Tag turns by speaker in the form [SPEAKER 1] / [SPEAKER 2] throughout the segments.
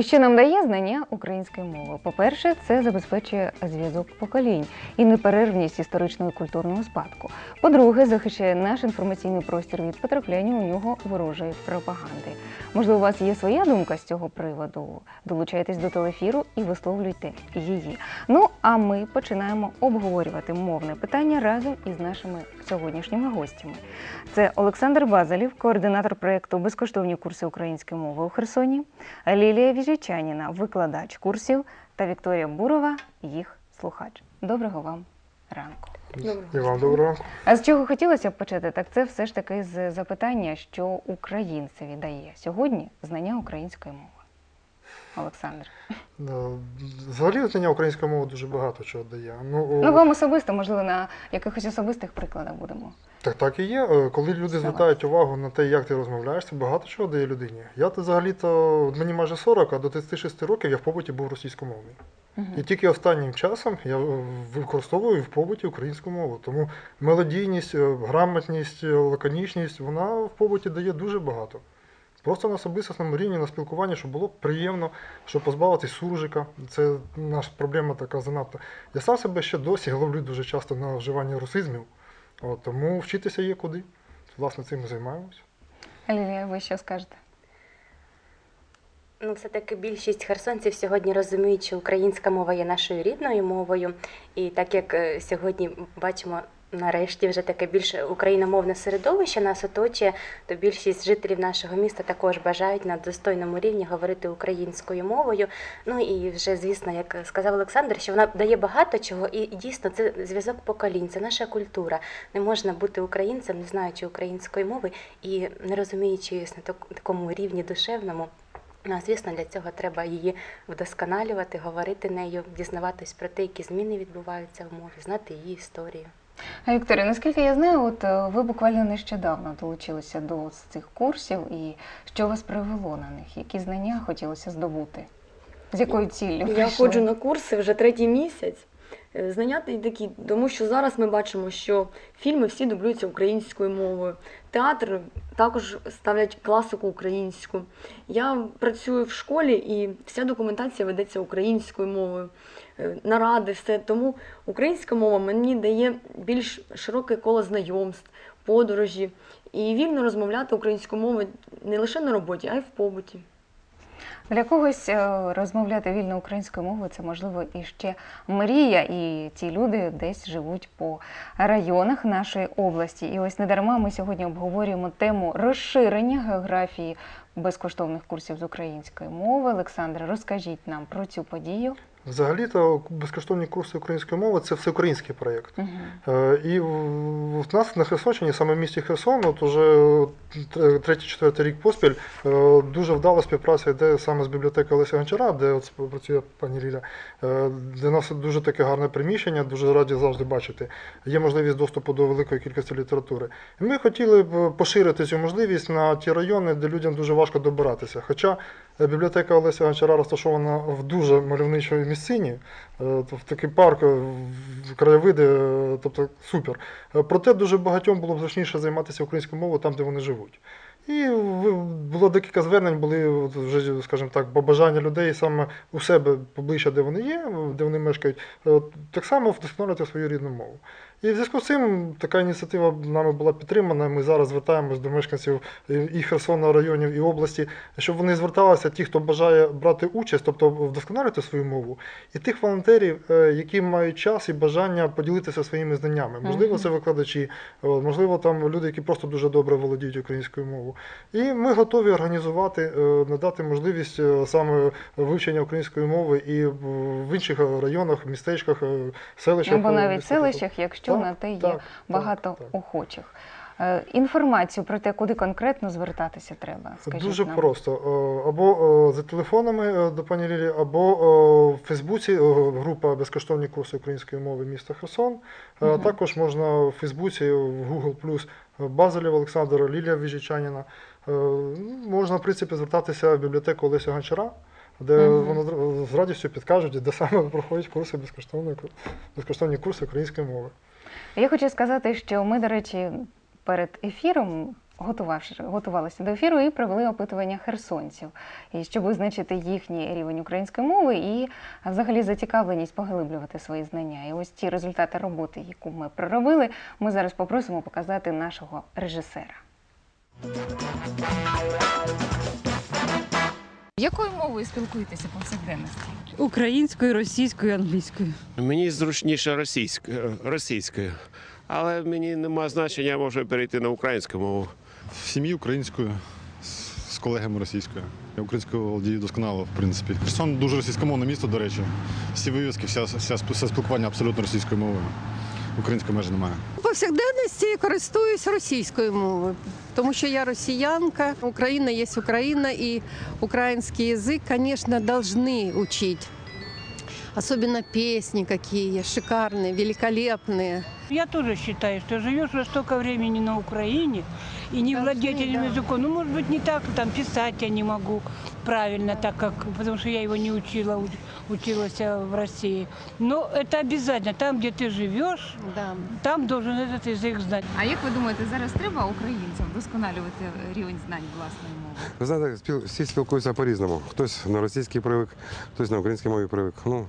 [SPEAKER 1] Що нам дає знання української мови? По-перше, це забезпечує зв'язок поколінь і неперервність історичного і культурного спадку. По-друге, захищає наш інформаційний простір від потрапляння у нього ворожої пропаганди. Можливо, у вас є своя думка з цього приводу. Долучайтесь до телефіру і висловлюйте її. Ну а ми починаємо обговорювати мовне питання разом із нашими сьогоднішніми гостями. Це Олександр Базалів, координатор проєкту Безкоштовні курси української мови у Херсоні, Лілія Віжичаніна, викладач курсів, та Вікторія Бурова, їх слухач. Доброго вам ранку.
[SPEAKER 2] І вам доброго ранку.
[SPEAKER 1] А з чого хотілося б почати? Так це все ж таки з запитання, що українцеві дає сьогодні знання української мови. Олександр.
[SPEAKER 2] Взагалі знання української мови дуже багато чого дає. Ну,
[SPEAKER 1] Ну, вам особисто, можливо, на якихось особистих прикладах будемо.
[SPEAKER 2] Так, так і є. Е, Коли люди звертають увагу на те, як ти розмовляєш, це багато чого дає людині. Я то взагалі-то мені майже 40, а до 36 років я в побуті був російськомовний.
[SPEAKER 1] Мгм.
[SPEAKER 2] І тільки останнім часом я використовую в побуті українську мову. Тому мелодійність, е, грамотність, е, лаконічність вона в побуті дає дуже багато. Просто на особистісному рівні, на спілкуванні, щоб було приємно, щоб позбавитись суржика. Це наша проблема така занадто. Я сам себе ще досі ловлю дуже часто на вживання русизмів. От, тому вчитися є куди. Власне, цим ми займаємося.
[SPEAKER 1] Лілія, ви що скажете?
[SPEAKER 3] Ну, все-таки більшість херсонців сьогодні розуміють, що українська мова є нашою рідною мовою. І так як е, сьогодні бачимо, нарешті вже таке більш україномовне середовище нас оточує, то більшість жителів нашого міста також бажають на достойному рівні говорити українською мовою. Ну і вже, звісно, як сказав Олександр, що вона дає багато чого, і дійсно це зв'язок поколінь, це наша культура. Не можна бути українцем, не знаючи української мови і не розуміючи на такому рівні душевному. Ну, звісно, для цього треба її вдосконалювати, говорити нею, дізнаватись про те, які зміни відбуваються в мові, знати її історію.
[SPEAKER 1] А Вікторія, наскільки я знаю, от е, ви буквально нещодавно долучилися до цих курсів, і що вас привело на них? Які знання хотілося здобути? З якою ціллю?
[SPEAKER 4] Я
[SPEAKER 1] прийшли?
[SPEAKER 4] ходжу на курси вже третій місяць. Е, Знання такі, тому що зараз ми бачимо, що фільми всі дублюються українською мовою. Театр також ставлять класику українську. Я працюю в школі і вся документація ведеться українською мовою, наради, все. Тому українська мова мені дає більш широке коло знайомств, подорожі і вільно розмовляти українською мовою не лише на роботі, а й в побуті.
[SPEAKER 1] Для когось е, розмовляти вільно українською мовою це можливо і ще мрія, і ці люди десь живуть по районах нашої області. І ось недарма ми сьогодні обговорюємо тему розширення географії безкоштовних курсів з української мови. Олександре, розкажіть нам про цю подію.
[SPEAKER 2] Взагалі-то безкоштовні курси української мови це всеукраїнський проєкт.
[SPEAKER 1] Угу.
[SPEAKER 2] Е, І в нас на Херсонщині, саме в місті Херсон, от уже третій-четвертий рік поспіль, е, дуже вдала співпраця йде саме з бібліотекою Олеся Гончара, де от працює пані Ліля. Е, Для нас дуже таке гарне приміщення, дуже раді завжди бачити. Є можливість доступу до великої кількості літератури. І ми хотіли б поширити цю можливість на ті райони, де людям дуже важко добиратися. Хоча бібліотека Олеся Гончара розташована в дуже мальовничій місцині, е, в такий парк, е, в краєвиди, е, тобто супер. Проте дуже багатьом було б зручніше займатися українською мовою там, де вони живуть. І було декілька звернень, були вже, скажімо так, побажання людей саме у себе поближче, де вони є, де вони мешкають, так само вдосконалювати свою рідну мову. І в зв'язку з цим така ініціатива нами була підтримана. Ми зараз звертаємось до мешканців і- Херсона районів, і області, щоб вони зверталися, ті, хто бажає брати участь, тобто вдосконалювати свою мову, і тих волонтерів, е, які мають час і бажання поділитися своїми знаннями. Можливо, це викладачі, можливо, там люди, які просто дуже добре володіють українською мовою. І ми готові організувати, е, надати можливість е, саме вивчення української мови і в інших районах, містечках, селищах.
[SPEAKER 1] Або навіть селищах, якщо
[SPEAKER 2] Так,
[SPEAKER 1] на те є
[SPEAKER 2] так,
[SPEAKER 1] багато
[SPEAKER 2] так,
[SPEAKER 1] охочих. Е, Інформацію про те, куди конкретно звертатися треба. Скажіть
[SPEAKER 2] Дуже
[SPEAKER 1] нам.
[SPEAKER 2] просто. Е, Або е, за телефонами до пані Лілі, або в Фейсбуці група безкоштовні курси української мови міста Херсон.
[SPEAKER 1] Мгм.
[SPEAKER 2] Також можна в Фейсбуці, в Google Базелєв Олександр, Лілія Віжичаніна. Можна, в принципі, звертатися в бібліотеку Олеся Гончара, де
[SPEAKER 1] Мгм.
[SPEAKER 2] вони з радістю підкажуть, де саме проходять курси безкоштовної безкоштовні курси української мови.
[SPEAKER 1] Я хочу сказати, що ми, до речі, перед ефіром готувалися до ефіру і провели опитування херсонців, щоб визначити їхній рівень української мови і взагалі зацікавленість поглиблювати свої знання. І ось ті результати роботи, яку ми проробили, ми зараз попросимо показати нашого режисера. Якою мовою спілкуєтеся повсякденності?
[SPEAKER 5] Українською, російською, англійською.
[SPEAKER 6] Мені зручніше російською, російською. Але мені нема значення, я можу перейти на українську мову.
[SPEAKER 7] В сім'ї українською, з колегами російською. Я українською володію досконало, в принципі. Херсон дуже російськомовне місто, до речі. Всі вивіски, вся, вся, все спілкування абсолютно російською мовою Української майже немає.
[SPEAKER 8] У повсякденності користуюсь російською мовою, тому що я росіянка, Україна є Україна, і український язик, конечно, должны учить. Особенно песни какие шикарные, великолепные.
[SPEAKER 5] Я тоже считаю, что живешь уже столько времени на Украине и не
[SPEAKER 8] Должны,
[SPEAKER 5] владеть этим
[SPEAKER 8] да.
[SPEAKER 5] языком. Ну, может быть, не так, там писать я не могу правильно, так как, потому что я его не учила, уч- училась э, в России. Но это обязательно. Там, где ты живешь,
[SPEAKER 8] Да.
[SPEAKER 5] там должен этот язык знать.
[SPEAKER 1] А як ви думаєте, зараз треба українцям вдосконалювати рівень знань власної мови?
[SPEAKER 9] Ви знаєте, спіл- всі спілкуються по-різному. Хтось на російській привик, хтось на українській мові привик. Ну,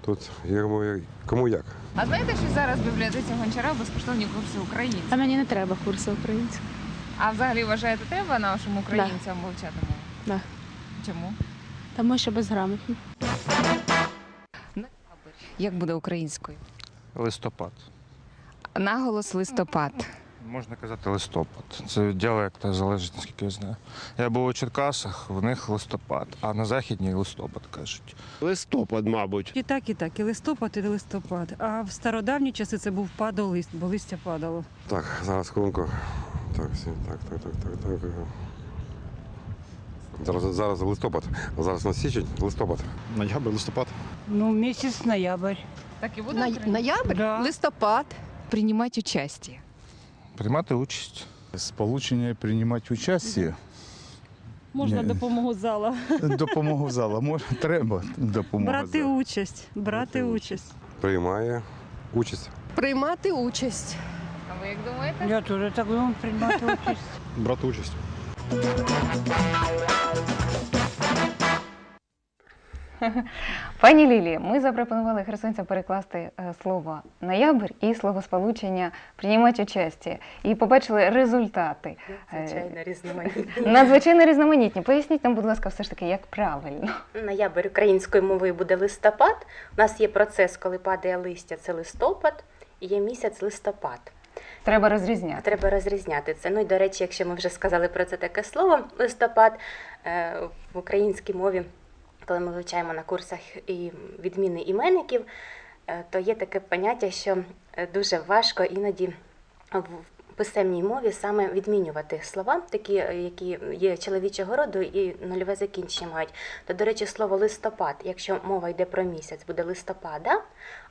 [SPEAKER 9] тут я думаю, кому як.
[SPEAKER 1] А знаєте, що зараз в бібліотеці Гончара безкоштовні курси української?
[SPEAKER 10] А мені не треба курси української.
[SPEAKER 1] А взагалі вважаєте, треба нашим українцям вивчати мову?
[SPEAKER 10] Да.
[SPEAKER 1] Чому?
[SPEAKER 10] Тому що безграмотні.
[SPEAKER 1] Як буде українською?
[SPEAKER 11] Листопад.
[SPEAKER 1] Наголос листопад.
[SPEAKER 11] Можна казати листопад. Це діалект залежить, наскільки я знаю. Я був у Черкасах, в них листопад, а на західній листопад кажуть.
[SPEAKER 6] Листопад, мабуть.
[SPEAKER 5] І так, і так, і листопад, і листопад. А в стародавні часи це був падолист, бо листя падало.
[SPEAKER 9] Так, зараз хвилинку. Так, всі, так, так, так, так, так. Зараз, зараз листопад, а зараз у нас січень, листопад.
[SPEAKER 7] Ноябрь, листопад.
[SPEAKER 5] Ну, місяць ноябрь.
[SPEAKER 1] Так і буде
[SPEAKER 8] ноябрь,
[SPEAKER 5] Да.
[SPEAKER 8] листопад.
[SPEAKER 1] Приймати участь.
[SPEAKER 11] Приймати участь.
[SPEAKER 12] Сполучення приймати участь,
[SPEAKER 5] Можна
[SPEAKER 12] Ні.
[SPEAKER 5] допомогу зала.
[SPEAKER 12] допомогу зала. Може, треба допомога.
[SPEAKER 5] Брати
[SPEAKER 12] зала.
[SPEAKER 5] участь, брати участь.
[SPEAKER 9] Приймає участь.
[SPEAKER 8] Приймати участь.
[SPEAKER 1] А ви як думаєте?
[SPEAKER 5] Я теж так думаю, приймати участь.
[SPEAKER 2] Брати участь.
[SPEAKER 1] Пані Лілія, ми запропонували херсонцям перекласти е, слово ноябрь і словосполучення приймати участь. І побачили результати. Е,
[SPEAKER 3] Звичайно, різноманітні.
[SPEAKER 1] Надзвичайно різноманітні. Поясніть нам, будь ласка, все ж таки, як правильно.
[SPEAKER 3] Ноябрь українською мовою буде листопад. У нас є процес, коли падає листя, це листопад, і є місяць листопад.
[SPEAKER 1] Треба розрізняти.
[SPEAKER 3] Треба розрізняти це. Ну і до речі, якщо ми вже сказали про це таке слово листопад е, в українській мові, коли ми вивчаємо на курсах і відміни іменників, е, то є таке поняття, що е, дуже важко іноді писемній мові саме відмінювати слова, такі, які є чоловічого роду і нульове закінчення мають. То, до речі, слово листопад, якщо мова йде про місяць, буде листопада.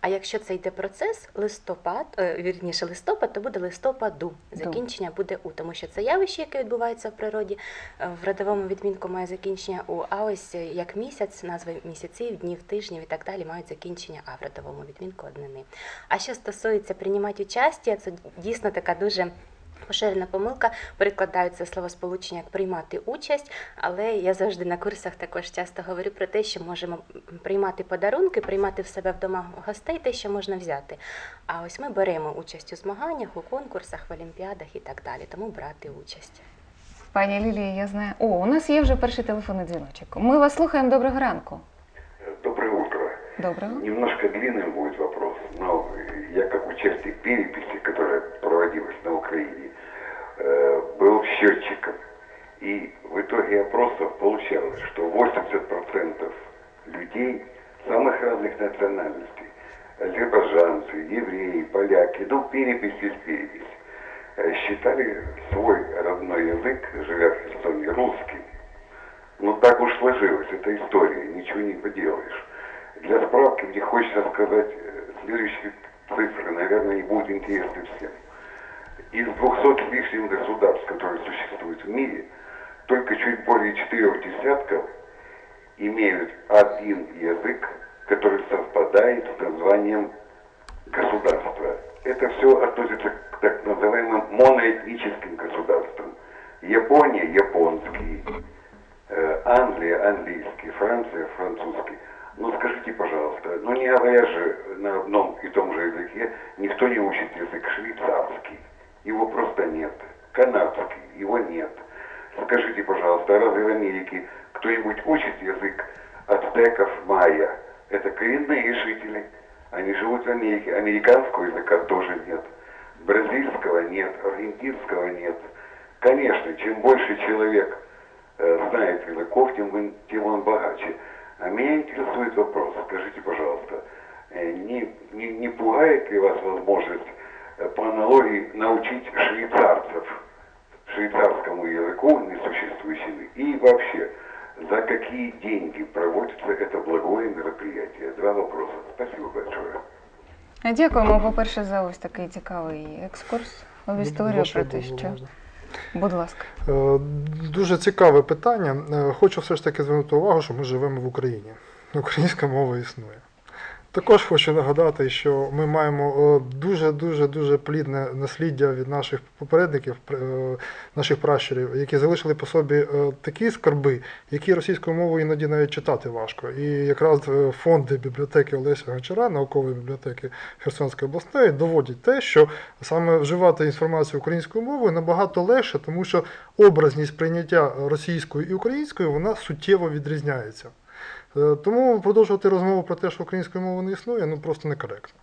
[SPEAKER 3] А якщо це йде процес, листопад, е, вірніше листопад, то буде листопаду. Закінчення буде у, тому що це явище, яке відбувається в природі. е, В родовому відмінку має закінчення у, а ось е, як місяць, назви місяців, днів, тижнів і так далі мають закінчення а в родовому відмінку однини. А що стосується приймати участь, це дійсно така дуже. Поширена помилка перекладаються словосполучення як приймати участь, але я завжди на курсах також часто говорю про те, що можемо приймати подарунки, приймати в себе вдома гостей, те, що можна взяти. А ось ми беремо участь у змаганнях, у конкурсах, в олімпіадах і так далі. Тому брати участь.
[SPEAKER 1] Пані Лілія, я знаю. О, у нас є вже перший телефонний дзвіночок. Ми вас слухаємо. Доброго ранку.
[SPEAKER 13] Доброе утро.
[SPEAKER 1] Доброго.
[SPEAKER 13] Немножко длинным будет вопрос, но я как участник переписи, которая проводилась на Украине, э, был счетчиком. И в итоге опросов получалось, что 80% людей самых разных национальностей, азербайджанцы, евреи, поляки, ну перепись из перепись, э, считали свой родной язык, живя в Херсоне, русским. Ну так уж сложилось, это история, ничего не поделаешь. Для справки мне хочется сказать э, следующие цифры, наверное, и будут интересны всем. Из 200 с лишним государств, которые существуют в мире, только чуть более четырех десятков имеют один язык, который совпадает с названием государства. Это все относится к так называемым моноэтническим государствам. Япония – японский, э, Англия – английский, Франция – французский. Ну скажите, пожалуйста, ну не говоря же на одном и том же языке, никто не учит язык швейцарский. Его просто нет. Канадский, его нет. Скажите, пожалуйста, а разве в Америке кто-нибудь учит язык ацтеков, майя? Это коренные жители. Они живут в Америке. Американского языка тоже нет. Бразильского нет, аргентинского нет. Конечно, чем больше человек э, знает языков, тем, тем он богаче. А меня интересует вопрос, скажите, пожалуйста, э, не, не, не пугает ли вас возможность по аналогии научить швейцарцев швейцарскому языку несуществующему и вообще, за какие деньги проводится это благое мероприятие? Два вопроса. Спасибо большое.
[SPEAKER 1] Дякуємо, по-перше, за ось такий цікавий екскурс в історію
[SPEAKER 2] Ваше
[SPEAKER 1] про те, що. Будь ласка.
[SPEAKER 2] Е, Дуже цікаве питання. Е, Хочу все ж таки звернути увагу, що ми живемо в Україні. Українська мова існує. Також хочу нагадати, що ми маємо дуже дуже плідне насліддя від наших попередників, е, наших пращурів, які залишили по собі е, такі скарби, які російською мовою іноді навіть читати важко. І якраз е, фонди бібліотеки Олеся Гончара, наукової бібліотеки Херсонської обласної, доводять те, що саме вживати інформацію українською мовою набагато легше, тому що образність прийняття російською і українською вона суттєво відрізняється. Е, Тому продовжувати розмову про те, що української мови не існує, ну просто некоректно.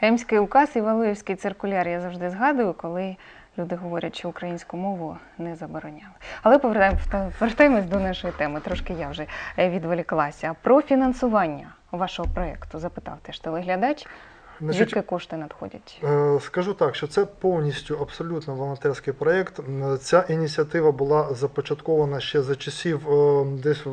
[SPEAKER 1] Римський указ і Валуївський циркуляр я завжди згадую, коли люди говорять, що українську мову не забороняли. Але повертаємось до нашої теми. Трошки я вже е, відволіклася. Про фінансування вашого проєкту запитав теж телеглядач.
[SPEAKER 2] Значить,
[SPEAKER 1] Звідки кошти надходять?
[SPEAKER 2] Е, Скажу так, що це повністю абсолютно волонтерський проєкт. Ця ініціатива була започаткована ще за часів е, десь в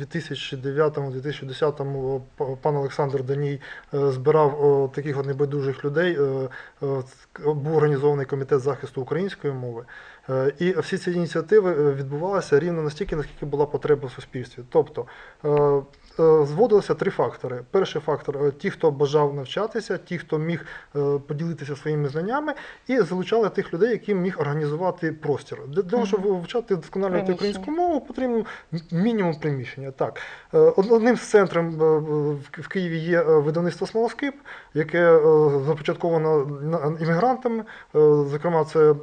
[SPEAKER 2] 2009-2010 пан Олександр Даній е, збирав е, таких от небайдужих людей. е, е, Був організований комітет захисту української мови. Е, І всі ці ініціативи е, відбувалися рівно настільки, наскільки була потреба в суспільстві. Тобто е, зводилося три фактори. Перший фактор е, ті, хто бажав навчатися, ті, хто міг е, поділитися своїми знаннями, і залучали тих людей, які міг організувати простір. Для того, щоб вивчати досконалювати українську мову, потрібно мінімум приміщення. Так. Одним з центрів в Києві є видавництво Смолоскип, яке започатковано іммігрантами. Зокрема, це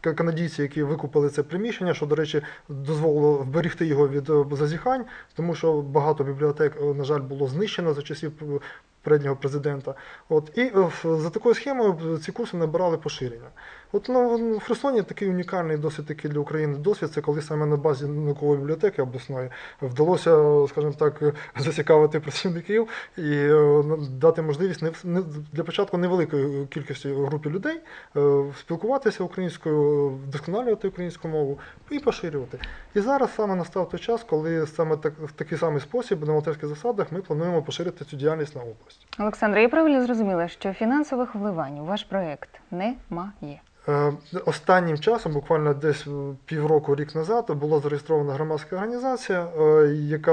[SPEAKER 2] канадійці, які викупили це приміщення, що, до речі, дозволило вберегти його від зазіхань, тому що багато бібліотек, е, на жаль, було знищено за часів е, переднього президента. От, і е, за такою схемою ці курси набирали поширення. От ну, в Херсоні такий унікальний досить такий для України досвід, це коли саме на базі наукової бібліотеки обласної вдалося, скажімо так, зацікавити працівників і е, дати можливість не, для початку невеликої кількості групі людей е, спілкуватися українською, вдосконалювати українську мову і поширювати. І зараз саме настав той час, коли саме так в такий самий спосіб на волонтерських засадах ми плануємо поширити цю діяльність на область.
[SPEAKER 1] Олександре, я правильно зрозуміла, що фінансових вливань у ваш проєкт немає.
[SPEAKER 2] Е, Останнім часом, буквально десь е, півроку, рік назад, була зареєстрована громадська організація, е, яка,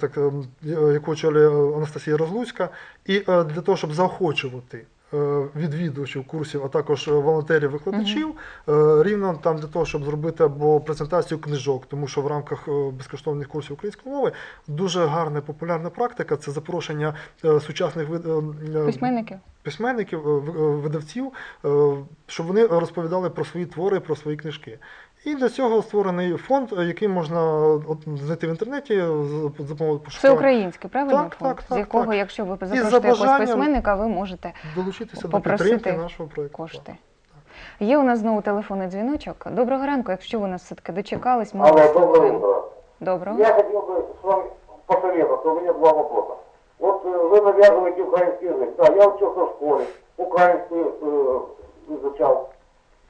[SPEAKER 2] так, яку очолює Анастасія Розлуцька, і для того, щоб заохочувати відвідувачів курсів, а також е, волонтерів-викладачів, е, рівно там для того, щоб зробити або презентацію книжок, тому що в рамках е, безкоштовних курсів української мови дуже гарна популярна практика це запрошення е, сучасних вид- е, е,
[SPEAKER 1] Письменників?
[SPEAKER 2] письменників, е, е, видавців, е, щоб вони розповідали про свої твори, про свої книжки. І для цього створений фонд, е, який можна от, знайти в інтернеті з за допомогою
[SPEAKER 1] Це
[SPEAKER 2] пошука.
[SPEAKER 1] український, правильно?
[SPEAKER 2] Так,
[SPEAKER 1] фонд?
[SPEAKER 2] так,
[SPEAKER 1] з
[SPEAKER 2] так,
[SPEAKER 1] якого,
[SPEAKER 2] так.
[SPEAKER 1] якщо ви
[SPEAKER 2] І за
[SPEAKER 1] запрошуєте якогось
[SPEAKER 2] бажанням
[SPEAKER 1] письменника, ви можете
[SPEAKER 2] долучитися до
[SPEAKER 1] попросити
[SPEAKER 2] підтримки нашого проєкту.
[SPEAKER 1] кошти. Є у нас знову телефонний дзвіночок. Доброго ранку, якщо ви нас все-таки дочекались, ми
[SPEAKER 14] Алло,
[SPEAKER 1] вас
[SPEAKER 14] доброе
[SPEAKER 1] слухаємо.
[SPEAKER 14] утро.
[SPEAKER 1] Доброго.
[SPEAKER 14] Я хотел бы с вами посоветоваться, у меня два вопроса. Вот э, вы навязываете украинский язык. Да, я учился в школе, украинскую э, изучал,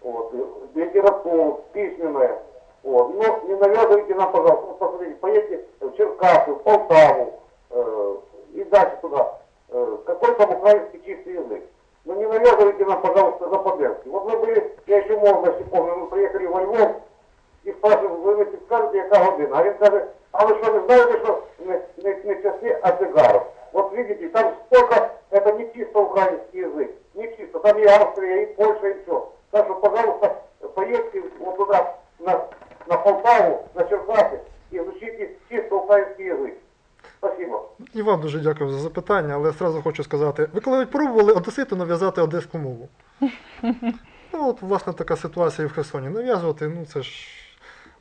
[SPEAKER 14] вот, и литературу, письменное. Вот. Но не навязывайте нам, пожалуйста, вот посмотрите, поедьте в Черкассы, в Полтаву э, и дальше туда. Э, какой там украинский чистый язык? Ну не навязывайте нам, пожалуйста, западенский. Вот мы были, я еще в молодости помню, мы приехали во Львов, і спрашиваю, ви не підскажете, яка година? А він каже, а ви що не знаєте, що не, не, не часи, а цигарок? От видите, там столько, это и Австрия, и Польша, и
[SPEAKER 2] І вам дуже дякую за запитання, але одразу хочу сказати, ви коли пробували одеситу нав'язати одеську мову? Ну, от, власне, така ситуація і в Херсоні. Нав'язувати, ну це ж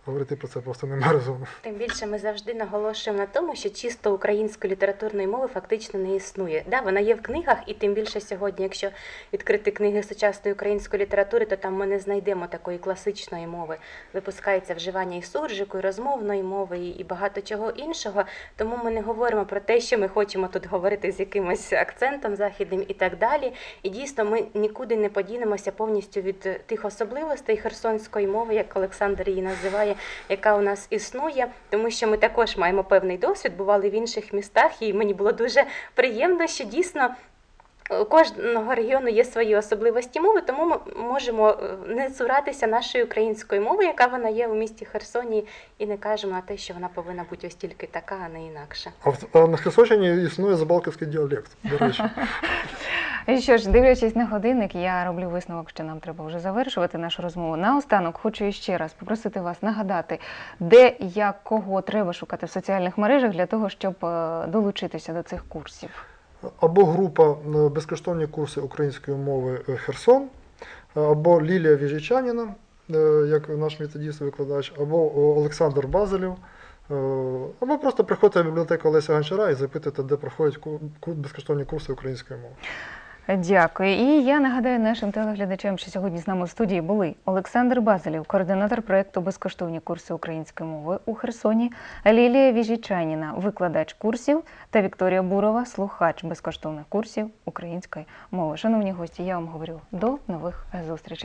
[SPEAKER 2] говорити про це просто немає резону.
[SPEAKER 3] Тим більше ми завжди наголошуємо на тому, що чисто української літературної мови фактично не існує. Да, вона є в книгах, і тим більше сьогодні, якщо відкрити книги сучасної української літератури, то там ми не знайдемо такої класичної мови. Випускається вживання і суржику, і розмовної мови, і багато чого іншого. Тому ми не говоримо про те, що ми хочемо тут говорити з якимось акцентом західним і так далі. І дійсно, ми нікуди не подінемося повністю від тих особливостей херсонської мови, як Олександр її називає, яка у нас існує, тому що ми також маємо певний досвід, бували в інших містах, і мені було дуже приємно, що дійсно. У кожного регіону є свої особливості мови, тому ми можемо е, не цуратися нашої української мови, яка вона є у місті Херсоні, і не кажемо на те, що вона повинна бути ось тільки така, а не інакше.
[SPEAKER 2] А, в, а на Херсонщині існує забалківський діалект, до речі.
[SPEAKER 1] Що ж, дивлячись на годинник, я роблю висновок, що нам треба вже завершувати нашу розмову. Наостанок хочу ще раз попросити вас нагадати, де як кого треба шукати в соціальних мережах для того, щоб е, долучитися до цих курсів.
[SPEAKER 2] Або група е, безкоштовні курси української мови е, Херсон, або Лілія Віжичаніна, е, як наш методіст викладач, або Олександр Базелів. е, Або просто приходьте в бібліотеку Олеся Гончара і запитуйте, де проходять безкоштовні курси української мови.
[SPEAKER 1] Дякую. І я нагадаю нашим телеглядачам, що сьогодні з нами в студії були Олександр Базилів, координатор проєкту Безкоштовні курси української мови у Херсоні, Лілія Віжічаніна, викладач курсів, та Вікторія Бурова, слухач безкоштовних курсів української мови. Шановні гості, я вам говорю до нових зустрічей.